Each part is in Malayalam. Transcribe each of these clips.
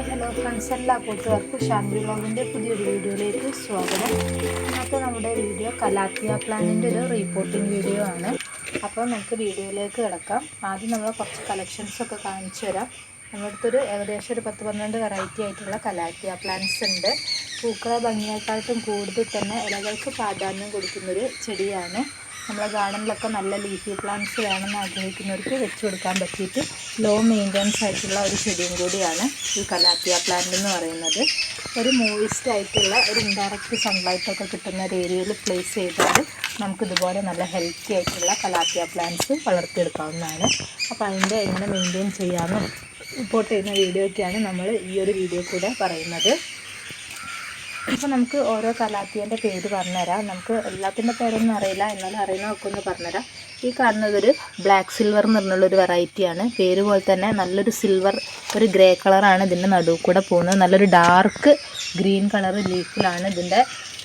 ഹായ് ഹലോ ഫ്രണ്ട്സ് എല്ലാ കൂട്ടുകാർക്കും ശാന്തി വ്ളോഗിന്റെ പുതിയൊരു വീഡിയോയിലേക്ക് സ്വാഗതം. ഇന്നത്തെ നമ്മുടെ വീഡിയോ കലാത്തിയ പ്ലാനിന്റെ ഒരു റീപോർട്ടിംഗ് വീഡിയോ ആണ്. അപ്പോൾ നമുക്ക് വീഡിയോയിലേക്ക് കിടക്കാം. ആദ്യം നമ്മൾ കുറച്ച് കളക്ഷൻസൊക്കെ കാണിച്ചു തരാം. നമ്മുടെ അടുത്തൊരു ഏകദേശം ഒരു പത്ത് പന്ത്രണ്ട് വെറൈറ്റി ആയിട്ടുള്ള കലാത്തിയ പ്ലാന്റ്സ് ഉണ്ട്. പൂക്കള ഭംഗിയേക്കാട്ടും കൂടുതൽ തന്നെ ഇലകൾക്ക് പ്രാധാന്യം കൊടുക്കുന്നൊരു ചെടിയാണ്. നമ്മളെ ഗാർഡനിലൊക്കെ നല്ല ലീഫി പ്ലാന്റ്സ് വേണമെന്ന് ആഗ്രഹിക്കുന്നവർക്ക് വെച്ച് കൊടുക്കാൻ പറ്റിയിട്ട് ലോ മെയിന്റനൻസ് ആയിട്ടുള്ള ഒരു ചെടിയും കൂടിയാണ് ഈ കലാത്തിയ പ്ലാന്റ് എന്ന് പറയുന്നത്. ഒരു മോയിസ്റ്റ് ആയിട്ടുള്ള ഒരു ഇൻഡയറക്റ്റ് സൺലൈറ്റ് ഒക്കെ കിട്ടുന്ന ഒരു ഏരിയയിൽ പ്ലേസ് ചെയ്താൽ നമുക്ക് ഇതുപോലെ നല്ല ഹെൽത്തി ആയിട്ടുള്ള കലാത്തിയ പ്ലാന്റ്സ് വളർത്തിയെടുക്കാവുന്നതാണ്. അപ്പോൾ അതിന്റെ എങ്ങനെ മെയിന്റെയിൻ ചെയ്യാമെന്നും റിപ്പോർട്ട് ചെയ്യുന്ന വീഡിയോ ഒക്കെയാണ് നമ്മൾ ഈ ഒരു വീഡിയോ കൂടെ പറയുന്നത്. അപ്പോൾ നമുക്ക് ഓരോ കലാത്തിയന്റെ പേര് പറഞ്ഞുതരാം. നമുക്ക് എല്ലാത്തിന്റെ പേരൊന്നും അറിയില്ല. എന്നാലും അറിയുന്നതൊക്കെ ഒന്ന് പറഞ്ഞുതരാം. ഈ കാണുന്നത് ഒരു ബ്ലാക്ക് സിൽവർ എന്ന് പറഞ്ഞുള്ളൊരു വെറൈറ്റിയാണ് പേര് പോലെ തന്നെ നല്ലൊരു സിൽവർ ഒരു ഗ്രേ കളറാണ് ഇതിന്റെ നടുവ് കൂടെ പോകുന്നത്. നല്ലൊരു ഡാർക്ക് ഗ്രീൻ കളർ ലീഫിലാണ് ഇതിന്റെ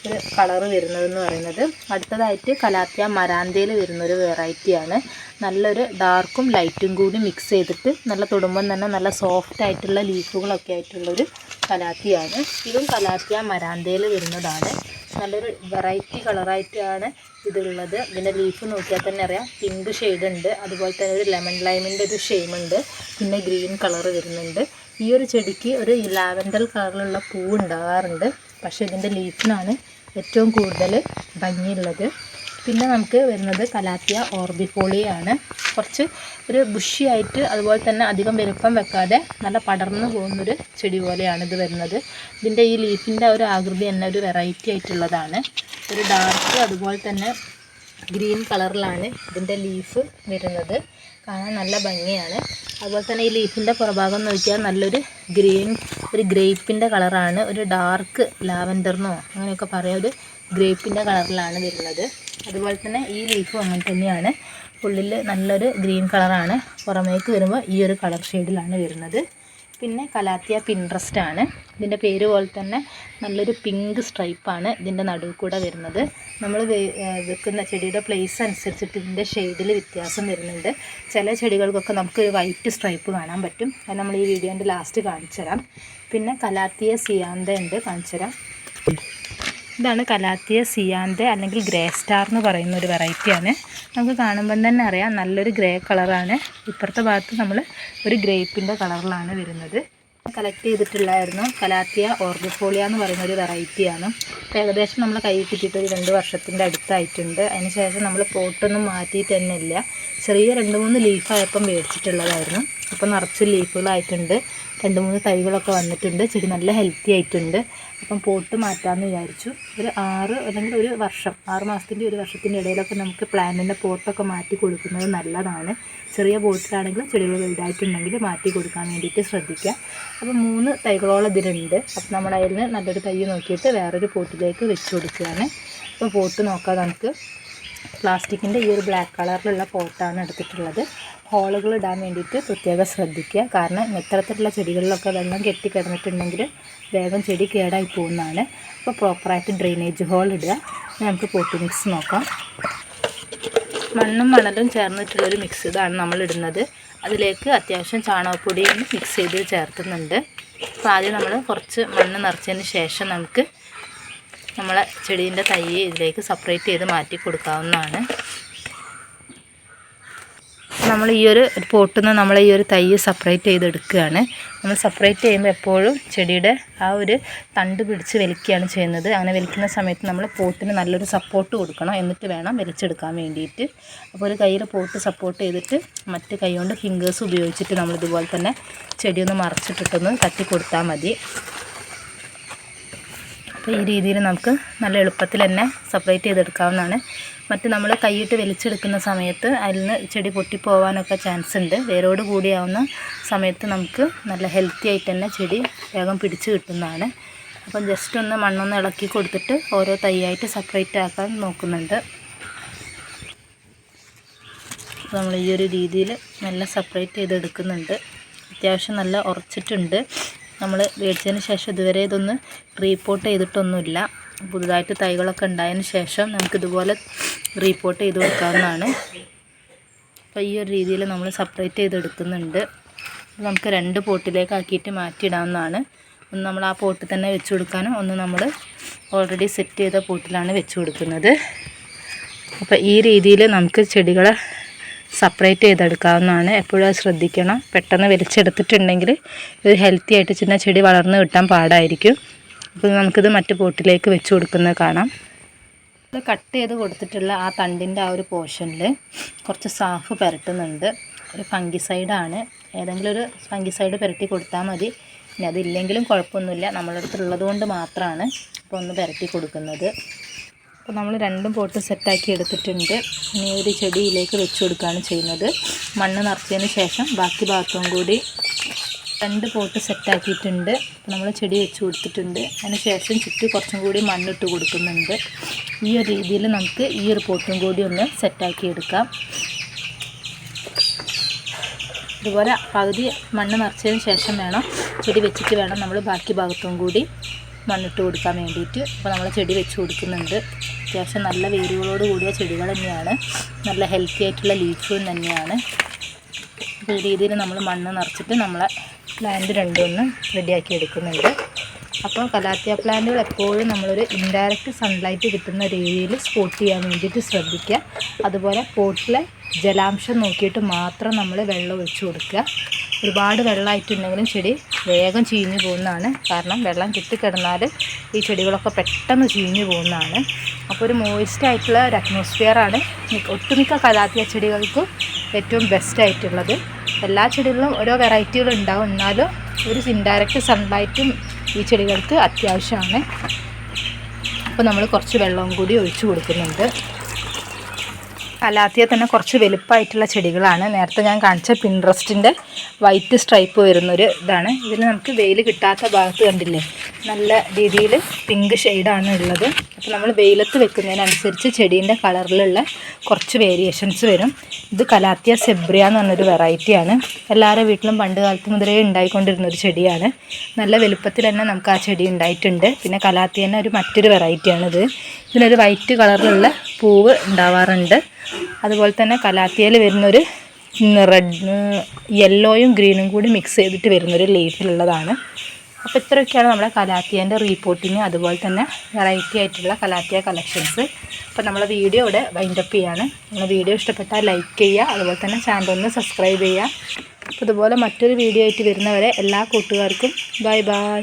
ഒരു കളറ് വരുന്നതെന്ന് പറയുന്നത്. അടുത്തതായിട്ട് കലാത്തിയ മരാന്തയിൽ വരുന്നൊരു വെറൈറ്റിയാണ് നല്ലൊരു ഡാർക്കും ലൈറ്റും കൂടി മിക്സ് ചെയ്തിട്ട് നല്ല തൊടുമ്പം തന്നെ നല്ല സോഫ്റ്റ് ആയിട്ടുള്ള ലീഫുകളൊക്കെ ആയിട്ടുള്ളൊരു കലാത്തിയാണ്. ഇതും കലാത്തിയ മരാന്തയിൽ വരുന്നതാണ്. നല്ലൊരു വെറൈറ്റി കളറായിട്ടാണ് ഇതുള്ളത്. ഇതിന്റെ ലീഫ് നോക്കിയാൽ തന്നെ അറിയാം. പിങ്ക് ഷെയ്ഡ് ഉണ്ട്. അതുപോലെ തന്നെ ഒരു ലെമൺ ലൈമിന്റെ ഒരു ഷെയ്മുണ്ട് പിന്നെ ഗ്രീൻ കളർ വരുന്നുണ്ട്. ഈ ഒരു ചെടിക്ക് ഒരു ലാവൻഡർ കളറിലുള്ള പൂ ഉണ്ടാകാറുണ്ട്. പക്ഷേ ഇതിന്റെ ലീഫിനാണ് ഏറ്റവും കൂടുതൽ ഭംഗിയുള്ളത്. പിന്നെ നമുക്ക് വരുന്നത് കലാത്തിയ ഓർബിഫോളിയാണ്. കുറച്ച് ഒരു ബുഷിയായിട്ട് അതുപോലെ തന്നെ അധികം വലുപ്പം വെക്കാതെ നല്ല പടർന്നു പോകുന്നൊരു ചെടി പോലെയാണ് ഇത് വരുന്നത്. ഇതിന്റെ ഈ ലീഫിന്റെ ഒരു ആകൃതി തന്നെ ഒരു വെറൈറ്റി ആയിട്ടുള്ളതാണ്. ഒരു ഡാർക്ക് അതുപോലെ തന്നെ ഗ്രീൻ കളറിലാണ് ഇതിന്റെ ലീഫ് വരുന്നത്. കാണാൻ നല്ല ഭംഗിയാണ്. അതുപോലെ തന്നെ ഈ ലീഫിന്റെ പുറഭാഗം നോക്കിയാൽ നല്ലൊരു ഗ്രീൻ ഒരു ഗ്രേപ്പിന്റെ കളറാണ്. ഒരു ഡാർക്ക് ലാവൻഡർ ലാവൻഡറിനോ അങ്ങനെയൊക്കെ പറയാം. ഒരു ഗ്രേപ്പിന്റെ കളറിലാണ് വരുന്നത്. അതുപോലെ തന്നെ ഈ ലീഫും അങ്ങനെ തന്നെയാണ്. ഉള്ളിൽ നല്ലൊരു ഗ്രീൻ കളറാണ് പുറമേക്ക് വരുമ്പോൾ ഈ ഒരു കളർ ഷെയ്ഡിലാണ് വരുന്നത്. പിന്നെ കലാത്തിയ പിൻട്രസ്റ്റ് ആണ്. ഇതിന്റെ പേര് പോലെ തന്നെ നല്ലൊരു പിങ്ക് സ്ട്രൈപ്പാണ് ഇതിന്റെ നടുവിൽ കൂടെ വരുന്നത്. നമ്മൾ വെക്കുന്ന ചെടിയുടെ പ്ലേസ് അനുസരിച്ചിട്ട് ഇതിന്റെ ഷെയ്ഡിൽ വ്യത്യാസം വരുന്നുണ്ട്. ചില ചെടികൾക്കൊക്കെ നമുക്ക് വൈറ്റ് സ്ട്രൈപ്പ് കാണാൻ പറ്റും. അത് നമ്മൾ ഈ വീഡിയോന്റെ ലാസ്റ്റ് കാണിച്ചു തരാം പിന്നെ കലാത്തിയ സിയാന്ത ഉണ്ട് കാണിച്ചു തരാം ഇതാണ് കലാത്തിയ സിയാന്ത അല്ലെങ്കിൽ ഗ്രേ സ്റ്റാർ എന്ന് പറയുന്ന ഒരു വെറൈറ്റിയാണ് നമുക്ക് കാണുമ്പം തന്നെ അറിയാം നല്ലൊരു ഗ്രേ കളറാണ് ഇപ്പുറത്തെ ഭാഗത്ത് നമ്മൾ ഒരു ഗ്രേപ്പിന്റെ കളറിലാണ് വരുന്നത്. കളക്ട് ചെയ്തിട്ടുള്ളായിരുന്നു കലാത്തിയ ഓർഗഫോളിയ എന്ന് പറയുന്ന ഒരു വെറൈറ്റിയാണ് അപ്പോൾ ഏകദേശം നമ്മൾ കൈ കിട്ടിയിട്ട് ഒരു രണ്ട് വർഷത്തിന്റെ അടുത്തായിട്ടുണ്ട്. അതിന് ശേഷം നമ്മൾ പോട്ടൊന്നും മാറ്റിയിട്ട് തന്നെ ഇല്ല. ചെറിയ രണ്ട് മൂന്ന് ലീഫായപ്പം മേടിച്ചിട്ടുള്ളതായിരുന്നു. അപ്പോൾ നിറച്ച് ലീഫുകളായിട്ടുണ്ട്. രണ്ട് മൂന്ന് തൈകളൊക്കെ വന്നിട്ടുണ്ട്. ചെടി നല്ല ഹെൽത്തി ആയിട്ടുണ്ട്. അപ്പം പോട്ട് മാറ്റാമെന്ന് വിചാരിച്ചു. ഒരു ആറ് അല്ലെങ്കിൽ ഒരു വർഷം ആറ് മാസത്തിന്റെ ഒരു വർഷത്തിന്റെ ഇടയിലൊക്കെ നമുക്ക് പ്ലാന്റിന്റെ പോട്ടൊക്കെ മാറ്റി കൊടുക്കുന്നത് നല്ലതാണ്. ചെറിയ പോട്ടിലാണെങ്കിലും ചെടികൾ വലുതായിട്ടുണ്ടെങ്കിൽ മാറ്റി കൊടുക്കാൻ വേണ്ടിയിട്ട് ശ്രദ്ധിക്കുക. അപ്പോൾ മൂന്ന് തൈകളോളം ഇതിലുണ്ട്. അപ്പോൾ നമ്മൾ അതിൽ നിന്ന് നല്ലൊരു തൈ നോക്കിയിട്ട് വേറൊരു പോട്ടിലേക്ക് വെച്ച് കൊടുക്കുകയാണ്. അപ്പോൾ പോട്ട് നോക്കാം നമുക്ക്. പ്ലാസ്റ്റിക്കിന്റെ ഈ ഒരു ബ്ലാക്ക് കളറിലുള്ള പോട്ടാണ് എടുത്തിട്ടുള്ളത്. ഹോളുകൾ ഇടാൻ വേണ്ടിയിട്ട് പ്രത്യേകം ശ്രദ്ധിക്കുക. കാരണം ഇത്തരത്തിലുള്ള ചെടികളിലൊക്കെ വെള്ളം കെട്ടി കിടന്നിട്ടുണ്ടെങ്കിൽ വേഗം ചെടി കേടായി പോകുന്നതാണ്. അപ്പോൾ പ്രോപ്പറായിട്ട് ഡ്രെയിനേജ് ഹോൾ ഇടുക. നമുക്ക് പോട്ടി മിക്സ് നോക്കാം. മണ്ണും മണലും ചേർന്നിട്ടുള്ളൊരു മിക്സ് ഇതാണ് നമ്മൾ ഇടുന്നത്. അതിലേക്ക് അത്യാവശ്യം ചാണകപ്പൊടിയും മിക്സ് ചെയ്ത് ചേർത്തുന്നുണ്ട് അപ്പോൾ ആദ്യം നമ്മൾ കുറച്ച് മണ്ണ് നിറച്ചതിന് ശേഷം നമുക്ക് നമ്മളെ ചെടീന്റെ തൈ ഇതിലേക്ക് സെപ്പറേറ്റ് ചെയ്ത് മാറ്റി കൊടുക്കാവുന്നതാണ്. നമ്മൾ ഈ ഒരു പോട്ടിൽ നിന്ന് നമ്മൾ ഈ ഒരു തൈ സെപ്പറേറ്റ് ചെയ്തെടുക്കുകയാണ്. നമ്മൾ സെപ്പറേറ്റ് ചെയ്യുമ്പോൾ എപ്പോഴും ചെടിയുടെ ആ ഒരു തണ്ട് പിടിച്ച് വലിക്കുകയാണ് ചെയ്യുന്നത്. അങ്ങനെ വലിക്കുന്ന സമയത്ത് നമ്മൾ പോട്ടിന് നല്ലൊരു സപ്പോർട്ട് കൊടുക്കണം. എന്നിട്ട് വേണം വലിച്ചെടുക്കാൻ വേണ്ടിയിട്ട്. അപ്പോൾ ഒരു കയ്യിൽ പോട്ട് സപ്പോർട്ട് ചെയ്തിട്ട് മറ്റ് കൈ കൊണ്ട് ഫിംഗേഴ്സ് ഉപയോഗിച്ചിട്ട് നമ്മൾ ഇതുപോലെ തന്നെ ചെടിയൊന്ന് മറച്ചിട്ടിട്ടൊന്ന് തട്ടി കൊടുത്താൽ മതി. അപ്പോൾ ഈ രീതിയിൽ നമുക്ക് നല്ല എളുപ്പത്തിൽ തന്നെ സെപ്പറേറ്റ് ചെയ്തെടുക്കാവുന്നതാണ്. മറ്റ് നമ്മൾ കൈയിട്ട് വലിച്ചെടുക്കുന്ന സമയത്ത് അതിൽ നിന്ന് ചെടി പൊട്ടിപ്പോവാനൊക്കെ ചാൻസ് ഉണ്ട് വേരോട് കൂടിയാവുന്ന സമയത്ത് നമുക്ക് നല്ല ഹെൽത്തി ആയിട്ട് തന്നെ ചെടി വേഗം പിടിച്ച് കിട്ടുന്നതാണ്. അപ്പം ജസ്റ്റ് ഒന്ന് മണ്ണൊന്ന് ഇളക്കി കൊടുത്തിട്ട് ഓരോ തൈയായിട്ട് സെപ്പറേറ്റ് ആക്കാൻ നോക്കുന്നുണ്ട്. അപ്പോൾ നമ്മൾ ഈ ഒരു രീതിയിൽ നല്ല സെപ്പറേറ്റ് ചെയ്തെടുക്കുന്നുണ്ട്. അത്യാവശ്യം നല്ല ഉറച്ചിട്ടുണ്ട്. നമ്മൾ മേടിച്ചതിന് ശേഷം ഇതുവരെ ഇതൊന്ന് റീപോർട്ട് ചെയ്തിട്ടൊന്നുമില്ല. പുതുതായിട്ട് തൈകളൊക്കെ ഉണ്ടായതിന് ശേഷം നമുക്കിതുപോലെ റീപ്പോർട്ട് ചെയ്ത് കൊടുക്കാവുന്നതാണ്. അപ്പോൾ ഈ ഒരു രീതിയിൽ നമ്മൾ സെപ്പറേറ്റ് ചെയ്തെടുക്കുന്നുണ്ട് നമുക്ക് രണ്ട് പോട്ടിലേക്ക് ആക്കിയിട്ട് മാറ്റിയിടാവുന്നതാണ്. ഒന്ന് നമ്മൾ ആ പോട്ടിൽ തന്നെ വെച്ച് കൊടുക്കാനും ഒന്ന് നമ്മൾ ഓൾറെഡി സെറ്റ് ചെയ്ത പോട്ടിലാണ് വെച്ച് കൊടുക്കുന്നത്. അപ്പോൾ ഈ രീതിയിൽ നമുക്ക് ചെടികളെ സെപ്പറേറ്റ് ചെയ്തെടുക്കാവുന്നതാണ്. എപ്പോഴും അത് ശ്രദ്ധിക്കണം. പെട്ടെന്ന് വലിച്ചെടുത്തിട്ടുണ്ടെങ്കിൽ ഇത് ഹെൽത്തി ആയിട്ട് ചിന്ന ചെടി വളർന്ന് കിട്ടാൻ പാടായിരിക്കും. അപ്പോൾ നമുക്കിത് മറ്റു പോട്ടിലേക്ക് വെച്ച് കൊടുക്കുന്നത് കാണാം. കട്ട് ചെയ്ത് കൊടുത്തിട്ടുള്ള ആ തണ്ടിന്റെ ആ ഒരു പോർഷനിൽ കുറച്ച് സാഫ് പുരട്ടുന്നുണ്ട്. ഒരു ഫംഗിസൈഡാണ്. ഏതെങ്കിലും ഒരു ഫംഗിസൈഡ് പുരട്ടി കൊടുത്താൽ മതി. പിന്നെ അതില്ലെങ്കിലും കുഴപ്പമൊന്നുമില്ല. നമ്മളുടെ അടുത്തുള്ളത് കൊണ്ട് മാത്രമാണ് അപ്പോൾ ഒന്ന് പുരട്ടി കൊടുക്കുന്നത്. അപ്പോൾ നമ്മൾ രണ്ടും പോട്ട് സെറ്റാക്കി എടുത്തിട്ടുണ്ട്. ഇനി ഒരു ചെടിയിലേക്ക് വെച്ച് കൊടുക്കുകയാണ് ചെയ്യുന്നത്. മണ്ണ് നിറച്ചതിന് ശേഷം ബാക്കി ഭാഗത്തും കൂടി രണ്ട് പോട്ട് സെറ്റാക്കിയിട്ടുണ്ട്. നമ്മൾ ചെടി വെച്ച് കൊടുത്തിട്ടുണ്ട്. അതിന് ശേഷം ചുറ്റും കുറച്ചും കൂടി മണ്ണിട്ട് കൊടുക്കുന്നുണ്ട്. ഈ ഒരു രീതിയിൽ നമുക്ക് ഈ ഒരു പോട്ടും കൂടി ഒന്ന് സെറ്റാക്കി എടുക്കാം. പകുതി മണ്ണ് നിറച്ചതിന് ശേഷം വേണം ചെടി വെച്ചിട്ട് വേണം നമ്മൾ ബാക്കി ഭാഗത്തും കൂടി മണ്ണിട്ട് കൊടുക്കാൻ വേണ്ടിയിട്ട്. അപ്പോൾ നമ്മൾ ചെടി വെച്ച് കൊടുക്കുന്നുണ്ട്. അത്യാവശ്യം നല്ല വേരുകളോട് കൂടിയ ചെടികൾ തന്നെയാണ്. നല്ല ഹെൽത്തി ആയിട്ടുള്ള ലീഫും തന്നെയാണ്. അപ്പോൾ ഈ രീതിയിൽ നമ്മൾ മണ്ണ് നിറച്ചിട്ട് നമ്മളെ പ്ലാന്റ് രണ്ടും ഒന്ന് റെഡിയാക്കി എടുക്കുന്നുണ്ട്. അപ്പോൾ കലാത്തിയ പ്ലാന്റുകൾ എപ്പോഴും നമ്മളൊരു ഇൻഡയറക്റ്റ് സൺലൈറ്റ് കിട്ടുന്ന രീതിയിൽ സ്പോട്ട് ചെയ്യാൻ വേണ്ടിയിട്ട് ശ്രദ്ധിക്കുക. അതുപോലെ പോട്ടിലെ ജലാംശം നോക്കിയിട്ട് മാത്രം നമ്മൾ വെള്ളം ഒഴിച്ചു കൊടുക്കുക. ഒരുപാട് വെള്ളമായിട്ടുണ്ടെങ്കിലും ചെടി വേഗം ചീഞ്ഞു പോകുന്നതാണ്. കാരണം വെള്ളം കിട്ടിക്കിടന്നാൽ ഈ ചെടികളൊക്കെ പെട്ടെന്ന് ചീഞ്ഞു പോകുന്നതാണ്. അപ്പോൾ ഒരു മോയിസ്റ്റ് ആയിട്ടുള്ള ഒരു അറ്റ്മോസ്ഫിയറാണ് ഒട്ടുമിക്ക കലാത്തിയ ചെടികൾക്കും ഏറ്റവും ബെസ്റ്റ് ആയിട്ടുള്ളത്. എല്ലാ ചെടികളിലും ഓരോ വെറൈറ്റികൾ ഉണ്ടാവും. എന്നാലും ഒരു ഇൻഡയറക്റ്റ് സൺലൈറ്റും ഈ ചെടികൾക്ക് അത്യാവശ്യമാണ്. അപ്പോൾ നമ്മൾ കുറച്ച് വെള്ളവും കൂടി ഒഴിച്ചു കൊടുക്കുന്നുണ്ട്. കലാത്തിയ തന്നെ കുറച്ച് വലുപ്പമായിട്ടുള്ള ചെടികളാണ്. നേരത്തെ ഞാൻ കാണിച്ച പിൻട്രസ്റ്റിന്റെ വൈറ്റ് സ്ട്രൈപ്പ് വരുന്നൊരു ഇതാണ്. ഇതിൽ നമുക്ക് വെയിൽ കിട്ടാത്ത ഭാഗത്ത് കണ്ടില്ലേ? നല്ല രീതിയിൽ പിങ്ക് ഷെയ്ഡാണ് ഉള്ളത്. അപ്പോൾ നമ്മൾ വെയിലത്ത് വെക്കുന്നതിനനുസരിച്ച് ചെടീന്റെ കളറിലുള്ള കുറച്ച് വേരിയേഷൻസ് വരും. ഇത് കലാത്തിയ സെബ്രിയ എന്ന് പറഞ്ഞൊരു വെറൈറ്റിയാണ് എല്ലാവരുടെ വീട്ടിലും പണ്ട് കാലത്ത് മുതലേ ഉണ്ടായിക്കൊണ്ടിരുന്ന ഒരു ചെടിയാണ്. നല്ല വലുപ്പത്തിൽ തന്നെ നമുക്ക് ആ ചെടി ഉണ്ടായിട്ടുണ്ട്. പിന്നെ കലാത്തിയ തന്നെ ഒരു മറ്റൊരു വെറൈറ്റിയാണിത് ഇതിനൊരു വൈറ്റ് കളറിലുള്ള പൂവ് ഉണ്ടാവാറുണ്ട്. അതുപോലെ തന്നെ കലാത്തിയയിൽ വരുന്നൊരു റെഡ് യെല്ലോയും ഗ്രീനും കൂടി മിക്സ് ചെയ്തിട്ട് വരുന്നൊരു ലീഫിലുള്ളതാണ് അപ്പോൾ ഇത്രയൊക്കെയാണ് നമ്മുടെ കലാത്തിയേന്റെ റീപോർട്ടിങ് അതുപോലെ തന്നെ വെറൈറ്റി ആയിട്ടുള്ള കലാത്തിയ കളക്ഷൻസ് അപ്പോൾ നമ്മളെ വീഡിയോ ഇവിടെ വൈൻഡപ്പ് ചെയ്യാണ്. നമ്മളെ വീഡിയോ ഇഷ്ടപ്പെട്ടാൽ ലൈക്ക് ചെയ്യുക അതുപോലെ തന്നെ ചാനൽ ഒന്ന് സബ്സ്ക്രൈബ് ചെയ്യുക. അപ്പോൾ ഇതുപോലെ മറ്റൊരു വീഡിയോ ആയിട്ട് വരുന്നവരെ എല്ലാ കൂട്ടുകാർക്കും ബൈ ബൈ